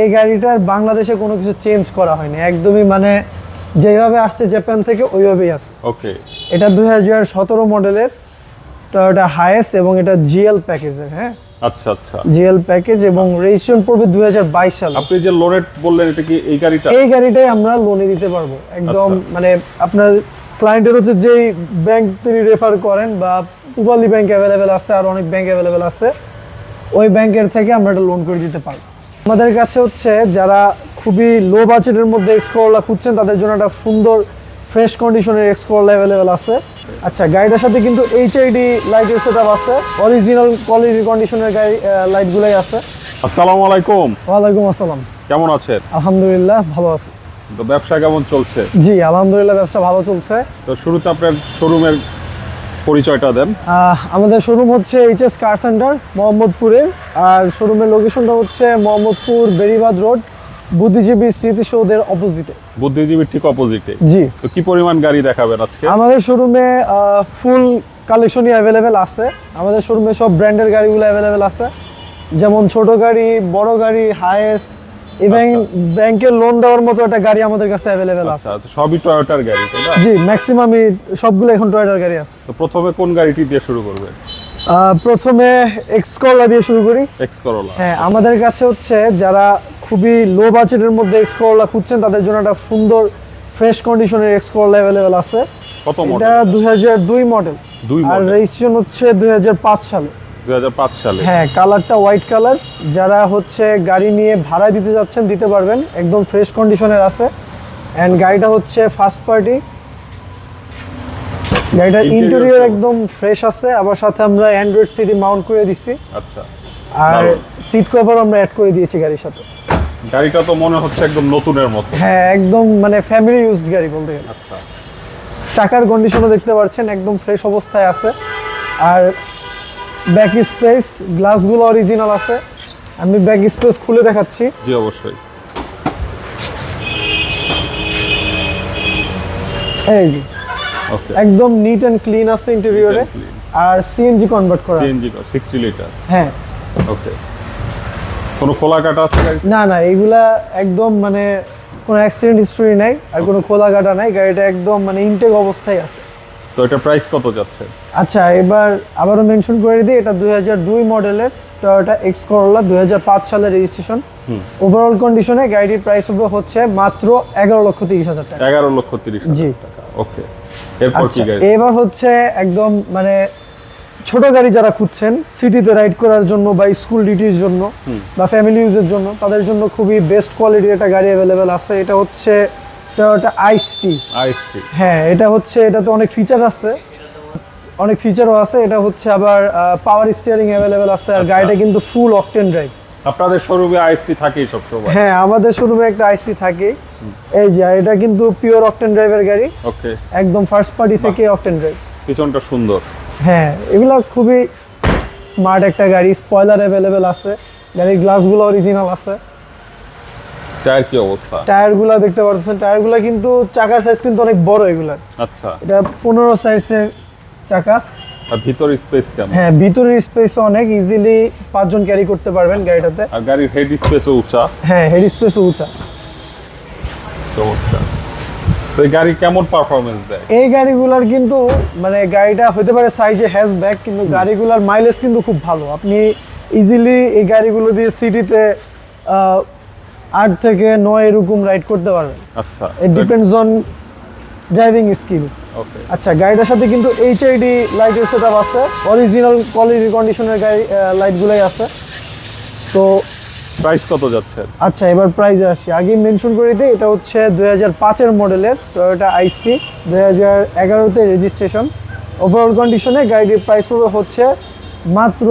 এই গাড়িটার বাংলাদেশে কোনো কিছু চেঞ্জ করা হয়নি। একদমই মানে যেভাবে আসছে জাপান থেকে ওইভাবেই আসছে ওকে এটা দুই হাজার সতেরো মডেলের টয়োটা হায়েস এবং এটা জিএল প্যাকেজের হ্যাঁ? আচ্ছা আচ্ছা। জিএল প্যাকেজ এবং রেজিস্ট্রেশন পড়বে দুই হাজার বাইশ সালে। আপনি যে লোনেট বললেন এটা কি এই গাড়িটা? এই গাড়িটাই আমরা লোনে দিতে পারব। একদম আচ্ছা। মানে আপনার ক্লায়েন্টের হচ্ছে যেই ব্যাংক তিনি রেফার করেন বা উপালি ব্যাংক অ্যাভেলেবেল আছে আর অনেক ব্যাংক অ্যাভেলেবেল আছে ওই ব্যাংকের থেকে আমরা এটা লোন করে দিতে পারব। আমাদের কাছে হচ্ছে যারা খুবই লো বাজেটের মধ্যে এক্সকোরলা খুঁজছেন তাদের জন্য একটা সুন্দর ফ্রেশ কন্ডিশনের এক্সকোরলা অ্যাভেলেবেল আছে। আচ্ছা গাড়িটার সাথে কিন্তু এইচআইডি লাইটের সেট আপ আছে। অরিজিনাল কোয়ালিটি কন্ডিশনের গাড়ি লাইটগুলোই আছে। আসসালামু আলাইকুম। ওয়ালাইকুম আসসালাম। কেমন আছেন? আলহামদুলিল্লাহ ভালো আছি। তো ব্যবসা কেমন চলছে? জি আলহামদুলিল্লাহ ব্যবসা ভালো চলছে। তো শুরুতে আপনার শোরুমের পরিচয়টা দেন। আমাদের শোরুম হচ্ছে এইচএস কার সেন্টার মোহাম্মদপুরে। আর শোরুমের লোকেশনটা হচ্ছে মোহাম্মদপুর বেরিবাদ রোড বুদ্ধিজীবী স্মৃতিসৌধের অপোজিটে বুদ্ধিজীবীর ঠিক অপোজিটে জি। তো কি পরিমাণ গাড়ি দেখাবেন আজকে? আমাদের শোরুমে ফুল কালেকশনই অ্যাভেলেবেল আছে। আমাদের শোরুমে সব ব্র্যান্ডের গাড়িগুলো অ্যাভেলেবেল আছে। যেমন ছোট গাড়ি বড় গাড়ি হায়েস ইভেন ব্যাংকের লোন দেওয়ার মতো একটা গাড়ি আমাদের কাছে অ্যাভেলেবেল আছে। আচ্ছা সবই টয়োটার গাড়ি তাই না? জি ম্যাক্সিমামই সবগুলো এখন টয়টার গাড়ি আছে। তো প্রথমে কোন গাড়িটি দিয়ে শুরু করবে? প্রথমে এক্সকলা দিয়ে শুরু করি। এক্স করোলা হ্যাঁ আমাদের কাছে হচ্ছে যারা খুবই লো বাজেটের মধ্যে এক্সকোরলা খুঁজছেন তাদের জন্য একটা সুন্দর ফ্রেশ কন্ডিশনের এক্সকোরলা অ্যাভেলেবেল আছে। কত এটা মডেল হাজার দুই মডেল দুই আর রেজিস্ট্রেশন হচ্ছে দুই হাজার পাঁচ সালে। দুই হাজার পাঁচ সালে। হ্যাঁ কালারটা হোয়াইট কালার। যারা হচ্ছে গাড়ি নিয়ে ভাড়া দিতে যাচ্ছেন দিতে পারবেন। একদম ফ্রেশ কন্ডিশনের আছে। অ্যান্ড গাড়িটা হচ্ছে ফার্স্ট পার্টি গাড়িটার ইন্টেরিয়র একদম ফ্রেশ আছে। আবার সাথে আমরা অ্যান্ড্রয়েড সিটি মাউন্ট করে দিছি। আচ্ছা। আর সিট কভার আমরা অ্যাড করে দিয়েছি গাড়ির সাথে। গাড়িটা তো মনে হচ্ছে একদম নতুনের মতো। হ্যাঁ একদম মানে ফ্যামিলি ইউজড গাড়ি বলতে গেলে। আচ্ছা। চাকার কন্ডিশনও দেখতে পাচ্ছেন একদম ফ্রেশ অবস্থায় আছে। আর ব্যাক স্পেস গ্লাসগুলো অরিজিনাল আছে। আমি ব্যাক স্পেস খুলে দেখাচ্ছি। জি অবশ্যই। এই ওকে। একদম নিট অ্যান্ড ক্লিন আছে ইন্টেরিয়রে। আর সিএনজি কনভার্ট করা। সিএনজি সিক্সটি লিটার হ্যাঁ। ওকে। কোনো খোলা কাটা আছে না না এগুলা একদম মানে কোনো অ্যাক্সিডেন্ট হিস্টোরি নাই আর কোনো খোলা কাটা নাই গাড়িটা একদম মানে ইনটেক অবস্থায় আছে। তো এটা প্রাইস কত যাচ্ছে? আচ্ছা এবার আবারও মেনশন করে দিই এটা দুই হাজার দুই মডেলের টয়োটা এক্স করোলা দুই হাজার পাঁচ সালের রেজিস্ট্রেশন ওভারঅল কন্ডিশনে গাড়িটির প্রাইস হবে হচ্ছে মাত্র এগারো লক্ষ তিরিশ হাজার টাকা। এগারো লক্ষ তিরিশ জি। ওকে। এরপর কি আচ্ছা গাড়ি? এবার হচ্ছে একদম মানে ছোট গাড়ি যারা খুঁজছেন সিটিতে রাইড করার জন্য বা স্কুল ডিউটির জন্য বা ফ্যামিলি ইউজের জন্য তাদের জন্য খুবই বেস্ট কোয়ালিটির একটা গাড়ি অ্যাভেলেবেল আছে। এটা হচ্ছে টয়োটা আইসটি আইএসটি হ্যাঁ এটা হচ্ছে এটাতে অনেক ফিচার আছে। অনেক ফিচারও আছে এটা হচ্ছে আবার পাওয়ার স্টিয়ারিং অ্যাভেলেবেল আছে আর আচ্ছা। গাড়িটা কিন্তু ফুল অকটেন ড্রাইভ আপনাদের শোরুমে আইএসটি থাকেই সবসময়? হ্যাঁ আমাদের শোরুমে একটা আইসি থাকে। এই যে এটা কিন্তু পিওর অকটেন ড্রাইভের গাড়ি। ওকে একদম ফার্স্ট পার্টি থেকে অকটেন ড্রাইভ পিছনটা সুন্দর। হ্যাঁ এগুলো খুবই স্মার্ট একটা গাড়ি স্পয়লার অ্যাভেলেবেল আছে। গাড়ির গ্লাসগুলো অরিজিনাল আছে। টায়ার কি অবস্থা? টায়ারগুলো দেখতে পাচ্ছেন টায়ারগুলো কিন্তু চাকার সাইজ কিন্তু অনেক বড় এগুলার। আচ্ছা। এটা পনেরো সাইজের চাকা। আর ভিতর স্পেস কেমন? হ্যাঁ ভিতরের স্পেস অনেক ইজিলি পাঁচজন ক্যারি করতে পারবেন গাড়িটাতে। আর গাড়ির হেড স্পেসও উঁচা। হ্যাঁ হেড স্পেসও উঁচা। চমৎকার। তো এই গাড়ি কেমন পারফরমেন্স দেয়? এই গাড়িগুলোর কিন্তু মানে গাড়িটা হতে পারে সাইজে হ্যাশব্যাক কিন্তু গাড়িগুলোর মাইলেজ কিন্তু খুব ভালো। আপনি ইজিলি এই গাড়িগুলো দিয়ে সিটিতে আট থেকে নয় এরকম রাইড করতে পারবেন। আচ্ছা। It depends on driving skills okay আচ্ছা গাড়িটার সাথে কিন্তু এইচআইডি লাইটের সেট আছে। অরিজিনাল কোয়ালিটি কন্ডিশনের গাড়ি লাইটগুলোই আছে। তো প্রাইস কত যাচ্ছে? আচ্ছা এবার প্রাইজে আসি। আগে মেনশন করে দিই এটা হচ্ছে দুই হাজার পাঁচের মডেলের টয়োটা আইসটি দুই হাজার এগারোতে রেজিস্ট্রেশন ওভারঅল কন্ডিশনে গাড়িটির প্রাইস পড়বে হচ্ছে মাত্র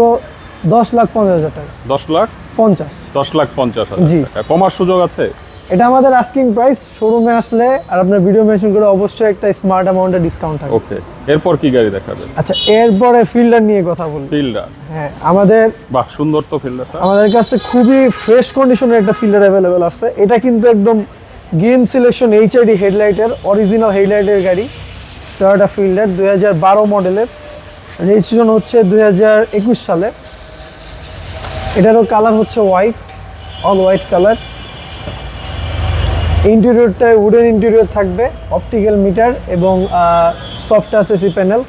দশ লাখ পঞ্চাশ হাজার টাকা। দশ লাখ? পঞ্চাশ। দশ লাখ পঞ্চাশ জি। কমার সুযোগ আছে? এটা আমাদের আস্কিং প্রাইস শোরুমে আসলে আর আপনার ভিডিও মেনশন করে অবশ্যই একটা স্মার্ট অ্যামাউন্টের ডিসকাউন্ট থাকবে। ওকে এরপর কি গাড়ি দেখাবেন? আচ্ছা এরপরে ফিল্ডার নিয়ে কথা বলি। ফিল্ডার হ্যাঁ আমাদের বাহ সুন্দর তো ফিল্ডারটা আমাদের কাছে খুবই ফ্রেশ কন্ডিশনের একটা ফিল্টার অ্যাভেলেবেল আছে। এটা কিন্তু একদম গ্রিন সিলেকশন এইচআইডি হেডলাইটের অরিজিনাল হেডলাইটের গাড়ি। টয়োটা ফিল্ডার দুই হাজার বারো মডেলের রেজিস্ট্রেশন হচ্ছে দুই হাজার একুশ সালে। এটারও কালার হচ্ছে হোয়াইট অল হোয়াইট কালার ইন্টেরিয়রটায় উডেন ইন্টেরিয়র থাকবে অপটিক্যাল মিটার এবং সফট এসি প্যানেল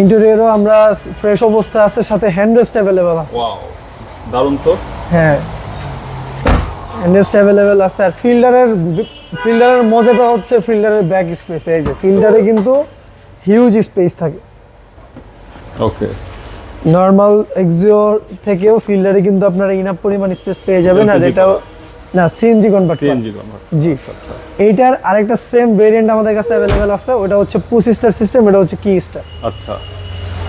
ইন্টেরিয়রও আমরা ফ্রেশ অবস্থায় আছে সাথে হ্যান্ডরেস্ট অ্যাভেলেবেল আছে। দারুণ তো। হ্যাঁ। হ্যান্ডরেস্ট অ্যাভেলেবেল আছে আর ফিল্ডারের ফিল্ডারের মজাটা হচ্ছে ফিল্ডারের ব্যাক স্পেস এই যে ফিল্ডারে কিন্তু হিউজ স্পেস থাকে। ওকে নর্মাল এক্সিও থেকেও ফিল্ডারে কিন্তু আপনারা ইনাফ পরিমাণ স্পেস পেয়ে যাবেন আর এটাও না সিএনজি কনভার্ট সিএনজি কনভার্ট জি। এইটার আরেকটা সেম ভেরিয়েন্ট আমাদের কাছে অ্যাভেলেবেল আছে ওটা হচ্ছে পুশ স্টার সিস্টেম এটা হচ্ছে কি স্টার আচ্ছা।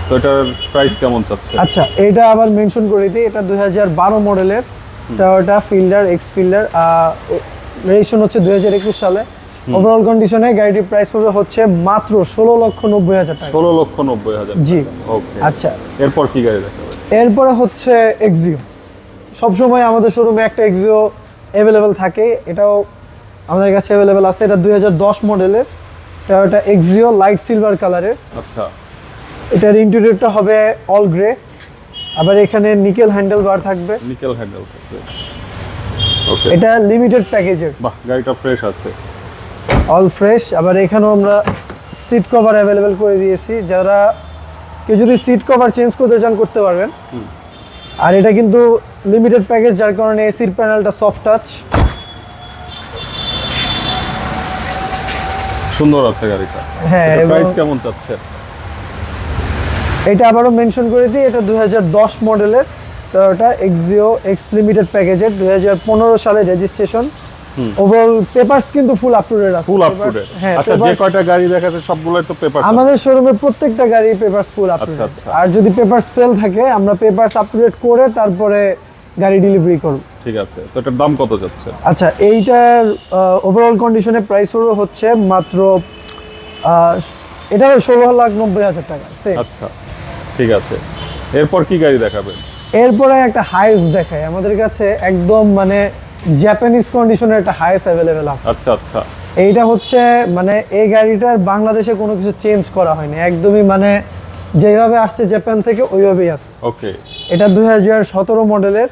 তো এটার প্রাইস কেমন চাচ্ছে? আচ্ছা এটা আবার মেনশন করে দিই এটা দুই হাজার বারো মডেলের Toyota Fielder X Fielder registration হচ্ছে দুই হাজার একুশ সালে। ওভারঅল কন্ডিশনে গাড়িটির প্রাইস পড়বে হচ্ছে মাত্র ষোলো লক্ষ নব্বই হাজার টাকা। ষোলো লক্ষ নব্বই হাজার জি। ওকে আচ্ছা। এরপর কি গাড়ি দেখাবে এরপরে হচ্ছে এক্সিও সবসময় আমাদের শোরুমে একটা এক্সিও অ্যাভেলেবেল থাকে। এটাও আমাদের কাছে অ্যাভেলেবেল আছে। এটা দুই হাজার দশ মডেলের টয়োটা এক্সিও লাইট সিলভার কালারের আচ্ছা। এটার ইন্টেরিয়রটা হবে অল গ্রে আবার এখানে নিকেল হ্যান্ডেল বার থাকবে। নিকেল হ্যান্ডেল থাকবে। ওকে এটা লিমিটেড প্যাকেজের বাহ গাড়িটা ফ্রেশ আছে। অল ফ্রেশ আবার এখানেও আমরা সিট কভার অ্যাভেলেবেল করে দিয়েছি। যারা কেউ যদি সিট কভার চেঞ্জ করতে চান করতে পারবেন। আর এটা কিন্তু লিমিটেড প্যাকেজ যার কারণে এসির প্যানেলটা সফট টাচ সুন্দর আছে গাড়িটা। হ্যাঁ প্রাইস কেমন চাচ্ছে? এটা আবারও মেনশন করে দিই এটা দু হাজার দশ মডেলের টয়োটা এক্সিও এক্স লিমিটেড প্যাকেজের দু হাজার পনেরো সালে রেজিস্ট্রেশন ওভারঅল পেপারস কিন্তু ফুল আপ টু ডেট আছে ফুল আপ টু Papers- হ্যাঁ আচ্ছা যে কয়টা গাড়ি সবগুলোই তো পেপার আমাদের শোরুমে প্রত্যেকটা গাড়ি পেপারস ফুল আপ। আর যদি পেপারস ফেল থাকে আমরা পেপারস আপ টু ডেট করে তারপরে গাড়ি ডেলিভারি করব। ঠিক আছে তো এটার দাম কত যাচ্ছে? আচ্ছা এইটার ওভারঅল কন্ডিশনে প্রাইস পড়বে হচ্ছে মাত্র এটা ষোলো লাখ নব্বই হাজার টাকা। আচ্ছা ঠিক আছে। এরপর কি গাড়ি দেখাবেন? এরপরে একটা হাইস দেখায় আমাদের কাছে একদম মানে জাপানিজ কন্ডিশনের একটা হাইস অ্যাভেলেবেল আছে। আচ্ছা আচ্ছা। এইটা হচ্ছে মানে এই গাড়িটার বাংলাদেশে কোনো কিছু চেঞ্জ করা হয়নি। একদমই মানে যেভাবে আসছে জাপান থেকে ওইভাবেই আছে। ওকে এটা দুই হাজার সতেরো মডেলের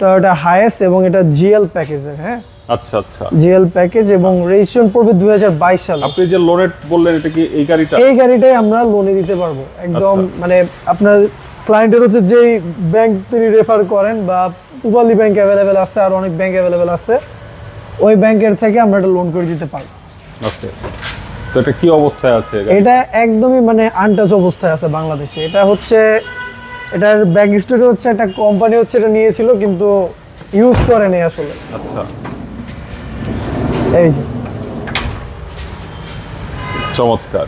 টয়োটা হায়েস এবং এটা জিএল প্যাকেজের হ্যাঁ? আচ্ছা আচ্ছা। জিএল প্যাকেজ এবং রেজিস্ট্রেশন পড়বে দুই হাজার বাইশ সালে। আপনি যে লোনেট বললেন এটা কি এই গাড়িটা? এই গাড়িটাই আমরা লোনে দিতে পারব। একদম আচ্ছা। মানে আপনার ক্লায়েন্টের হচ্ছে যেই ব্যাংক তিনি রেফার করেন বা উপালি ব্যাংক অ্যাভেলেবেল আছে আর অনেক ব্যাংক অ্যাভেলেবেল আছে। ওই ব্যাংকের থেকে আমরা এটা লোন করে দিতে পারব। ওকে তো এটা কি অবস্থায় আছে এটা একদমই মানে আনটাচ অবস্থায় আছে বাংলাদেশে। এটা হচ্ছে এটার ব্যাক স্টোরি হচ্ছে একটা কোম্পানি হচ্ছে এটা নিয়েছিল কিন্তু ইউজ করে নেই আসলে। আচ্ছা। এই যে। চমৎকার।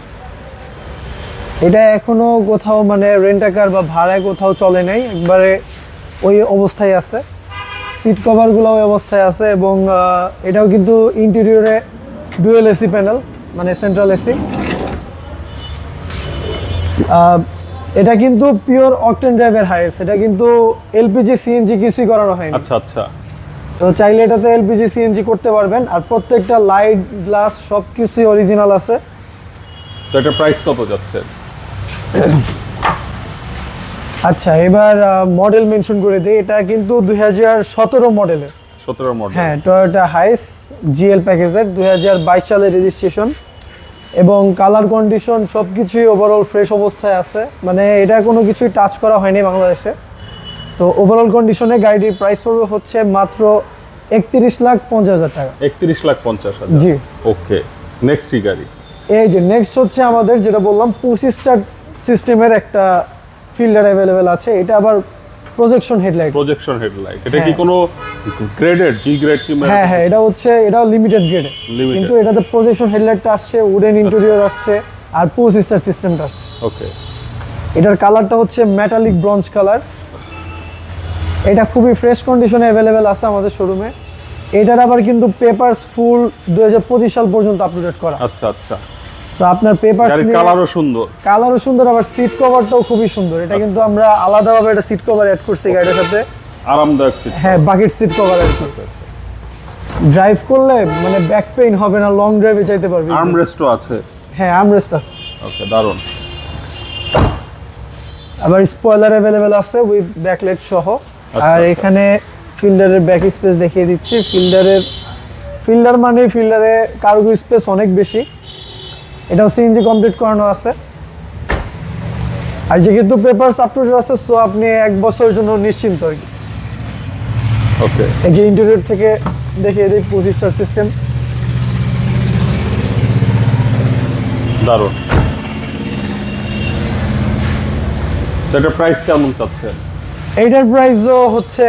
এটা এখনও কোথাও মানে রেন্টাকার বা ভাড়ায় কোথাও চলে নাই। একবারে ওই অবস্থায় আছে। সিট কভারগুলো ওই অবস্থায় আছে এবং এটাও কিন্তু ইন্টেরিয়রে ডুয়েল এসি প্যানেল মানে সেন্ট্রাল এসি এটা কিন্তু পিওর অকটেন ড্রাইভের হাইস এটা কিন্তু এলপিজি সিএনজি কিছুই করানো হয়নি। আচ্ছা আচ্ছা। তো চাইলে এটাতে এলপিজি সিএনজি করতে পারবেন আর প্রত্যেকটা লাইট গ্লাস সব কিছুই অরিজিনাল আছে। তো এটা প্রাইস কত যাচ্ছে? আচ্ছা এবার মডেল মেনশন করে দিই। এটা কিন্তু দুই হাজার সতেরো মডেলের সতেরো মডেল হ্যাঁ টয়োটা হাইস জিএল প্যাকেজের দুই হাজার বাইশ সালের রেজিস্ট্রেশন এবং কালার কন্ডিশন সব কিছুই ওভারঅল ফ্রেশ অবস্থায় আছে। মানে এটা কোনো কিছুই টাচ করা হয়নি বাংলাদেশে। তো ওভারঅল কন্ডিশনে গাড়িটির প্রাইস পড়বে হচ্ছে মাত্র একত্রিশ লাখ পঞ্চাশ হাজার টাকা। একত্রিশ লাখ পঞ্চাশ হাজার। জি। ওকে নেক্সট কি গাড়ি? এই যে নেক্সট হচ্ছে আমাদের যেটা বললাম পঁচিশ স্টার সিস্টেমের একটা ফিল্ডার অ্যাভেলেবেল আছে এটা আবার প্রজেকশন হেডলাইট প্রজেকশন হেডলাইট এটা কি হ্যাঁ। কোনো গ্রেডেড জি গ্রেড কিংবা হ্যাঁ হ্যাঁ এটা হচ্ছে এটাও লিমিটেড গ্রেডে. কিন্তু এটাতে প্রজেকশন হেডলাইটটা আসছে উডেন ইন্টেরিয়র আসছে আর পুশ স্টার সিস্টেমটা আসছে। ওকে এটার কালারটা হচ্ছে মেটালিক ব্রঞ্জ কালার এটা খুবই ফ্রেশ কন্ডিশনে অ্যাভেলেবেল আছে আমাদের শোরুমে এটার আবার কিন্তু পেপারস ফুল দু সাল পর্যন্ত আপডেট করা। আচ্ছা আচ্ছা। তো আপনার গাড়ির কালারও সুন্দর। কালারও সুন্দর আবার সিট কভারটাও খুবই সুন্দর। এটা কিন্তু আমরা আলাদাভাবে একটা সিট কভার অ্যাড করছি গাড়িটার সাথে। আরামদায়ক সিট হ্যাঁ বাকেট সিট কভার আর কি ড্রাইভ করলে মানে ব্যাক পেইন হবে না লং ড্রাইভে যাইতে পারবি। আর্ম রেস্টও আছে। হ্যাঁ আমরেস্ট আছে। ওকে দারুণ। আবার স্পয়লার অ্যাভেলেবেল আছে উইথ ব্যাকলেট সহ। আচ্ছা, আর আচ্ছা। এখানে ফিল্ডারের ব্যাক স্পেস দেখিয়ে দিচ্ছি। ফিল্ডারের ফিল্ডার মানে ফিল্ডারে কার্গো স্পেস অনেক বেশি। এটাও সিএনজি কমপ্লিট করানো আছে। আর যেহেতু পেপারস আপলোড আছে সো আপনি এক বছরের জন্য নিশ্চিন্ত আর কি। ওকে এই যে ইন্টেরিয়র থেকে দেখিয়ে দিই পঁচিশটার সিস্টেম দারুণ। সেটার প্রাইস কেমন চাচ্ছেন? এইটার প্রাইসও হচ্ছে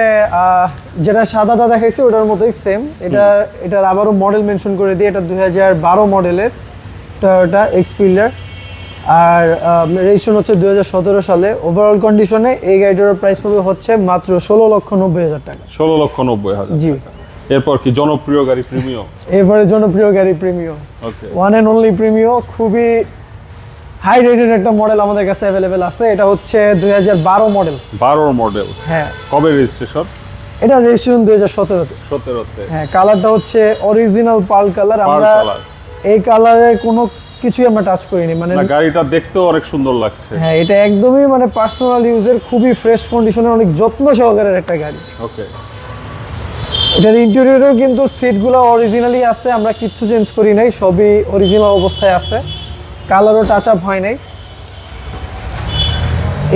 যেটা সাদাটা দেখাইছে ওটার মতোই সেম এটা এটার আবারও মডেল মেনশন করে দিই এটা দুই হাজার বারো মডেলের টয়োটা এক্সপিল্ডার আর রেজিস্ট্রেশন হচ্ছে দুই হাজার সতেরো সালে। ওভারঅল কন্ডিশনে এই গাড়িটার প্রাইস পাবে হচ্ছে মাত্র ষোলো লক্ষ নব্বই হাজার টাকা। ষোলো লক্ষ নব্বই হাজার জি। এরপর কি জনপ্রিয় গাড়ি প্রিমিয়াম এরপরে জনপ্রিয় গাড়ি Premio one and only Premio খুবই হাই রেটেড একটা মডেল আমাদের কাছে অ্যাভেলেবেল আছে। এটা হচ্ছে দুই হাজার বারো মডেল বারোর মডেল হ্যাঁ। কবে রেজিস্ট্রেশন এটা রেজিস্ট্রেশন দুই হাজার সতেরোতে। সতেরোতে। হ্যাঁ কালারটা হচ্ছে অরিজিনাল পার্ল কালার আমরা কালার এই কালারের কোনো কিছুই আমরা টাচ করিনি মানে গাড়িটা দেখতেও অনেক সুন্দর লাগছে। হ্যাঁ এটা একদমই মানে পার্সোনাল ইউজের খুবই ফ্রেশ কন্ডিশনের অনেক যত্ন সহকারের একটা গাড়ি। ওকে এটার ইন্টেরিয়রেও কিন্তু সিটগুলো অরিজিনালি আছে আমরা কিচ্ছু চেঞ্জ করি নাই সবই অরিজিনাল অবস্থায় আছে। কালারও টাচ আপ হয় নাই।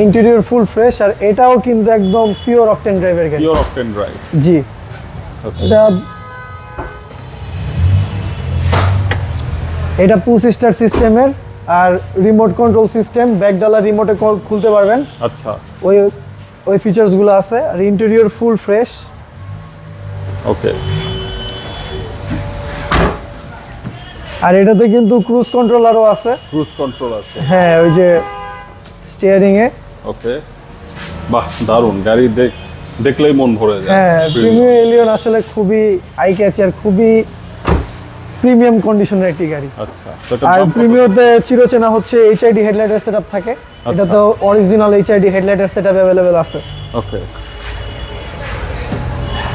ইন্টেরিয়র ফুল ফ্রেশ আর এটাও কিন্তু একদম পিওর অকটেন ড্রাইভের গাড়ি। পিওর অকটেন ড্রাইভ জি। এটা এটা পুশ স্টার সিস্টেমের আর রিমোট কন্ট্রোল সিস্টেম ব্যাকডালা রিমোটে খুলতে পারবেন। আচ্ছা। ওই ওই ফিচার্সগুলো আছে আর ইন্টেরিয়র ফুল ফ্রেশ ওকে আর এটাতে কিন্তু ক্রুজ কন্ট্রোলারও আছে। ক্রুজ কন্ট্রোল আছে। হ্যাঁ ওই যে স্টিয়ারিং এ। ওকে বাহ দারুণ। গাড়ি দেখ দেখলেই মন ভরে যায়। হ্যাঁ। প্রিমিয়াম এলিয়ন আসলে খুবই আই ক্যাচার খুবই প্রিমিয়াম কন্ডিশনের একটি গাড়ি। আচ্ছা আর? প্রিমিয়তে চিরচেনা হচ্ছে এইচআইডি হেডলাইটের সেটআপ থাকে। এটা তো অরিজিনাল এইচআইডি হেডলাইটের সেটআপ অ্যাভেলেবেল আছে। ওকে।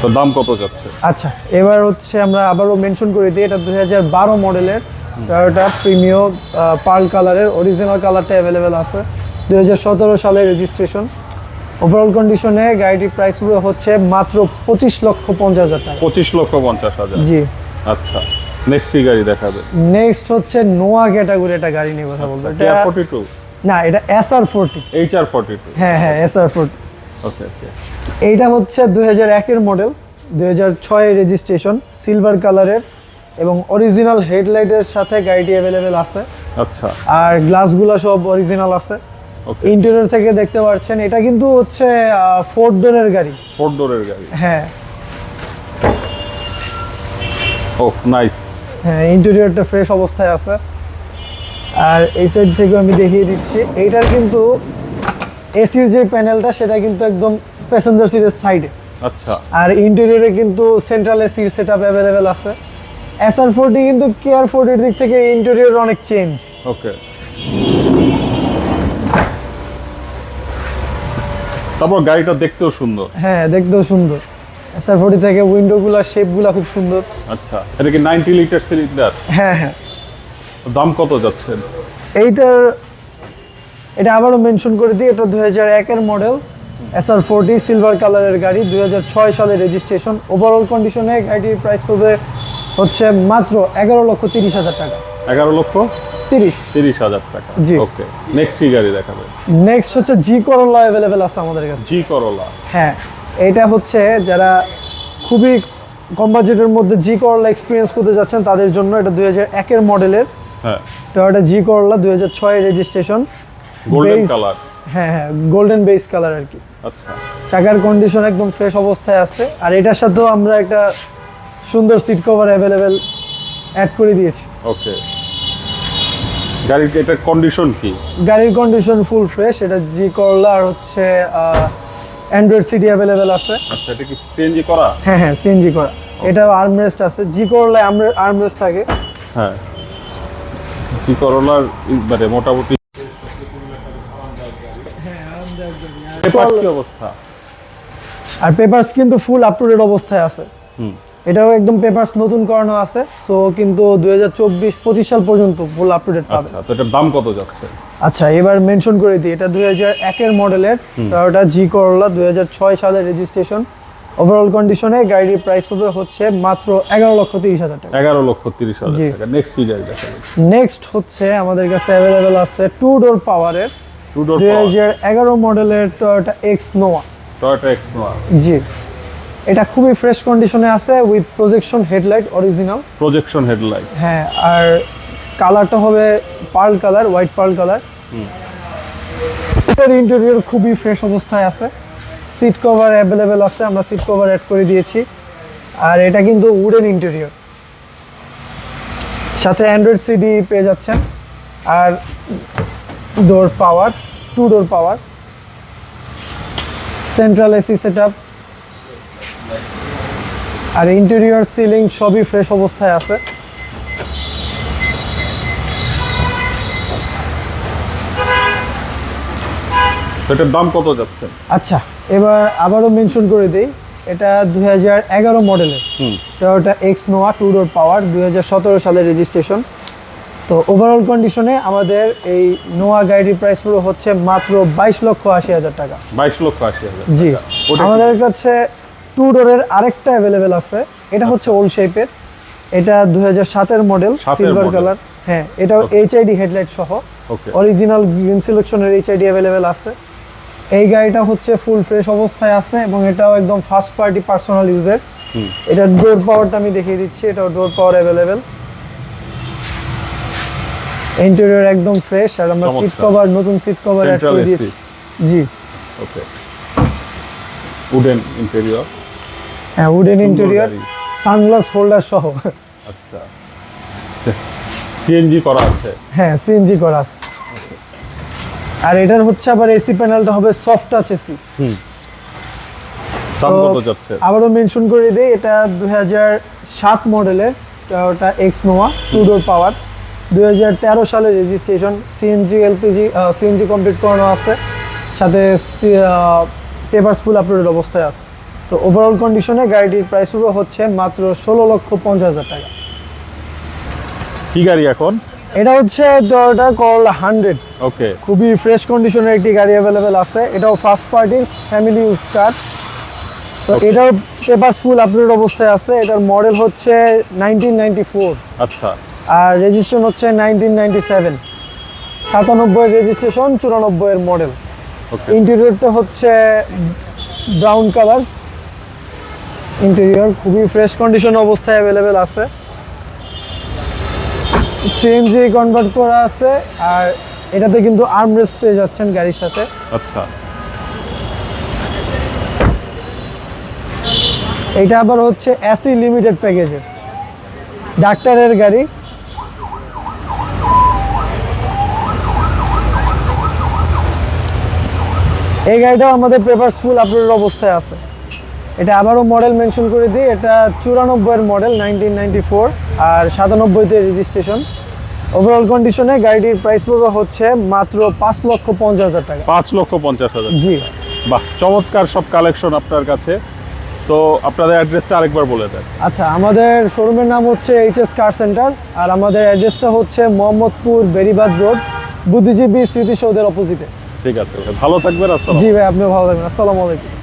তো দাম কত যাচ্ছে? আচ্ছা এবার হচ্ছে আমরা আবারও মেনশন করে দিই এটা দুই হাজার বারো মডেলের টয়োটা প্রিমিও পার্ল কালারের অরিজিনাল কালারটা অ্যাভেলেবেল আছে। দুই হাজার সতেরো সালের রেজিস্ট্রেশন ওভারঅল কন্ডিশনে গাড়িটির প্রাইস পুরো হচ্ছে মাত্র পঁচিশ লক্ষ পঞ্চাশ হাজার টাকা। পঁচিশ লক্ষ পঞ্চাশ হাজার। জি। আচ্ছা। নেক্সট কি গাড়ি দেখাবে? নেক্সট হচ্ছে নোয়া ক্যাটাগরি একটা গাড়ি নিয়ে কথা বলব। এটা ফোর্টি টু না এটা S R forty H R forty two হ্যাঁ হ্যাঁ এস আর ফোরটি ওকে ওকে এইটা হচ্ছে দুই হাজার একের মডেল দুই হাজার ছয়ের রেজিস্ট্রেশন সিলভার কালারের এবং অরিজিনাল হেডলাইটের সাথে গাড়িটি অ্যাভেলেবেল আছে। আচ্ছা। আর গ্লাসগুলো সব অরিজিনাল আছে। ইন্টেরিয়র থেকে দেখতে পাচ্ছেন এটা কিন্তু হচ্ছে ফোর ডোরের গাড়ি। ফোর ডোরের গাড়ি। হ্যাঁ। ও নাইস হ্যাঁ ইন্টেরিয়রটা ফ্রেশ অবস্থায় আছে। আর এই সাইড থেকে আমি দেখিয়ে দিচ্ছি এইটার কিন্তু এসির যে প্যানেলটা সেটা কিন্তু একদম প্যাসেঞ্জার সিটের সাইডে আচ্ছা। আর ইন্টেরিয়রে কিন্তু সেন্ট্রাল এসির সেট আপ অ্যাভেলেবেল আছে। এসআর ফোরটি কিন্তু কেয়ার ফোর্টির দিক থেকে ইন্টেরিয়র অনেক চেঞ্জ ওকে তারপর গাড়িটা দেখতেও সুন্দর। হ্যাঁ দেখতেও সুন্দর। এসআর ফোরটি থেকে উইন্ডোগুলো শেপগুলো খুব সুন্দর। আচ্ছা এটা কি নাইনটি লিটার সিলিন্ডার হ্যাঁ হ্যাঁ। দাম কত যাচ্ছেন এইটার এটা আবারও মেনশন করে দিই এটা দুই হাজার একের মডেল এসআর ফোরটি সিলভার কালারের গাড়ি দুই সালের রেজিস্ট্রেশন ওভারঅল কন্ডিশনে গাড়িটির প্রাইস পড়বে হচ্ছে মাত্র এগারো লক্ষ তিরিশ হাজার টাকা। এগারো লক্ষ তিরিশ। তিরিশ হাজার টাকা। জি। ওকে নেক্সট কি গাড়ি দেখাবে নেক্সট হচ্ছে জি করোলা অ্যাভেলেবেল আছে আমাদের কাছে। জি করোলা হ্যাঁ। এটা হচ্ছে যারা খুবই কম বাজেটের মধ্যে জি করলা এক্সপিরিয়েন্স করতে যাচ্ছেন তাদের জন্য এটা দুই হাজার একের মডেলের হ্যাঁ। টয়োটা জি করলা দুই হাজার ছয় রেজিস্ট্রেশন গোল্ডেন কালার হ্যাঁ হ্যাঁ গোল্ডেন বেস কালার আর কি। আচ্ছা। চাকার কন্ডিশন একদম ফ্রেশ অবস্থায় আছে। আর এটার সাথেও আমরা একটা সুন্দর সিট কভার অ্যাভেলেবেল অ্যাড করে দিয়েছি। ওকে গাড়ির এটার কন্ডিশন কি? গাড়ির কন্ডিশন ফুল ফ্রেশ এটা জি করলা আর হচ্ছে অ্যান্ড্রয়েড সিটি অ্যাভেলেবেল আছে। আচ্ছা এটা কি সিএনজি করা? হ্যাঁ হ্যাঁ সিএনজি করা। এটাও আর্মরেস্ট আছে। জি করলে আর্মরেস্ট থাকে। হ্যাঁ। জি করলার মানে মোটামুটি অবস্থা? আর পেপারস কিন্তু ফুল আপ টু ডেট অবস্থায় আছে। হুম। এটাও একদম পেপারস নতুন করানো আছে সো কিন্তু দুই হাজার চব্বিশ পঁচিশ সাল পর্যন্ত ফুল আপ টু ডেট পাবে। আচ্ছা তো এটার দাম কত যাচ্ছে? আচ্ছা এবার মেনশন করে দিই এটা দুই হাজার একের মডেলের ওটা জি করলা দুই হাজার ছয় সালের রেজিস্ট্রেশন ওভারঅল কন্ডিশনে গাড়ির প্রাইস পাবে হচ্ছে মাত্র এগারো লক্ষ তিরিশ হাজার টাকা। এগারো লক্ষ তিরিশ হাজার টাকা। নেক্সট কি গাড়ি নেক্সট হচ্ছে আমাদের কাছে অ্যাভেলেবেল আছে টু ডোর পাওয়ারের টু ডোর দুই হাজার এগারো মডেলের Toyota X Noah Toyota X Noah জি। এটা খুবই ফ্রেশ কন্ডিশনে আছে with projection headlight original projection headlight হ্যাঁ আর কালারটা হবে pearl colour white pearl colour এটার ইন্টেরিয়র খুবই ফ্রেশ অবস্থায় আছে। সিট কভার অ্যাভেলেবেল আছে আমরা সিট কভার অ্যাড করে দিয়েছি। আর এটা কিন্তু উডেন ইন্টেরিয়র সাথে অ্যান্ড্রয়েড সিডি পেয়ে যাচ্ছেন। আর door power two door power central AC set আর ইন্টেরিয়র সিলিং সবই ফ্রেশ অবস্থায় আছে। এটার দাম কত যাচ্ছে? আচ্ছা এবার আবারও মেনশন করে দিই এটা দুই হাজার এগারো মডেলের হুম। Toyota X Noah two door power দুই হাজার সতেরো সালের রেজিস্ট্রেশন তো ওভারঅল কন্ডিশনে আমাদের এই নোয়া গাড়ির প্রাইস পুরো হচ্ছে মাত্র বাইশ লক্ষ আশি হাজার টাকা। বাইশ লক্ষ আশি হাজার জি ওটা আমাদের কাছে টু ডোরের আরেকটা অ্যাভেলেবেল আছে। এটা হচ্ছে ওল্ড শেপের এটা দুই হাজার সাতের মডেল সিলভার। কালার হ্যাঁ এটাও এইচআইডি হেডলাইট সহ। অরিজিনাল গ্রিন সিলেকশনের এইচআইডি অ্যাভেলেবেল আছে। এই গাড়িটা হচ্ছে ফুল ফ্রেশ অবস্থায় আছে এবং এটাও একদম ফার্স্ট পার্টি পার্সোনাল ইউজের। এটার ডোর পাওয়ারটা আমি দেখিয়ে দিচ্ছি এটাও ডোর পাওয়ার অ্যাভেলেবেল ইন্টেরিয়র একদম ফ্রেশ আর আমরা সিট কভার নতুন সিট কভার অ্যাড করে দিয়েছি। জি। ওকে উডেন ইন্টেরিয়র হ্যাঁ উডেন ইন্টেরিয়র সানগ্লাস হোল্ডার সহ। আচ্ছা। সিএনজি করা আছে? হ্যাঁ সিএনজি করা আছে। আর এটার হচ্ছে আবার এসি প্যানেলটা হবে সফট টাচ এসি যাচ্ছে? আবারও মেনশন করে দিই এটা হাজার সাত মডেলের ওটা X Noah two door power তেরো সালের registration CNG LPG CNG complete করানো আছে। সাথে পেপারস ফুল আপলোডেড অবস্থায় আছে। তো ওভারঅল কন্ডিশনে গাড়িটির প্রাইস পুরো হচ্ছে মাত্র ষোলো লক্ষ পঞ্চাশ হাজার টাকা। কি গাড়ি এখন? এটা হচ্ছে টয়োটা করলা হান্ড্রেড ওকে খুবই ফ্রেশ কন্ডিশনের একটি গাড়ি অ্যাভেলেবেল আছে। এটাও ফার্স্ট পার্টির ফ্যামিলি ইউজ কার তো এটাও পেপারস ফুল আপলোড অবস্থায় আছে। এটার মডেল হচ্ছে নাইনটিন আচ্ছা। আর রেজিস্ট্রেশন হচ্ছে নাইনটিন নাইনটি সেভেন সাতানব্বই রেজিস্ট্রেশন চুরানব্বইয়ের মডেল ওকে ইন্টেরিয়রটা হচ্ছে ব্রাউন কালার ইন্টেরিয়র খুবই ফ্রেশ কন্ডিশন অবস্থায় অ্যাভেলেবেল আছে। সিএনজি কনভার্ট করা আছে আর এটাতে কিন্তু আর্মরেস্ট পেয়ে যাচ্ছেন গাড়ির সাথে। আচ্ছা। এটা আবার হচ্ছে এসি লিমিটেড প্যাকেজের ডাক্তারের গাড়ি। এই গাড়িটাও আমাদের পেপারস ফুল আপলোডের অবস্থায় আছে। এটা আবারও মডেল মেনশন করে দিই এটা চুরানব্বইয়ের মডেল নাইনটিন নাইনটি ফোর আর সাতানব্বইতে রেজিস্ট্রেশন ওভারঅল কন্ডিশনে গাড়িটির প্রাইস পড়বে হচ্ছে মাত্র পাঁচ লক্ষ পঞ্চাশ হাজার টাকা। পাঁচ লক্ষ পঞ্চাশ হাজার। জি। বাহ চমৎকার সব কালেকশন আপনার কাছে। তো আপনাদের অ্যাড্রেসটা আরেকবার বলে দেন। আচ্ছা আমাদের শোরুমের নাম হচ্ছে এইচএস কার সেন্টার আর আমাদের অ্যাড্রেসটা হচ্ছে মোহাম্মদপুর বেরিবাদ রোড বুদ্ধিজীবী স্মৃতিসৌধের অপোজিটে ঠিক আছে ভালো থাকবেন আসসালাম জি ভাই আপনিও ভালো থাকবেন আসসালামু আলাইকুম।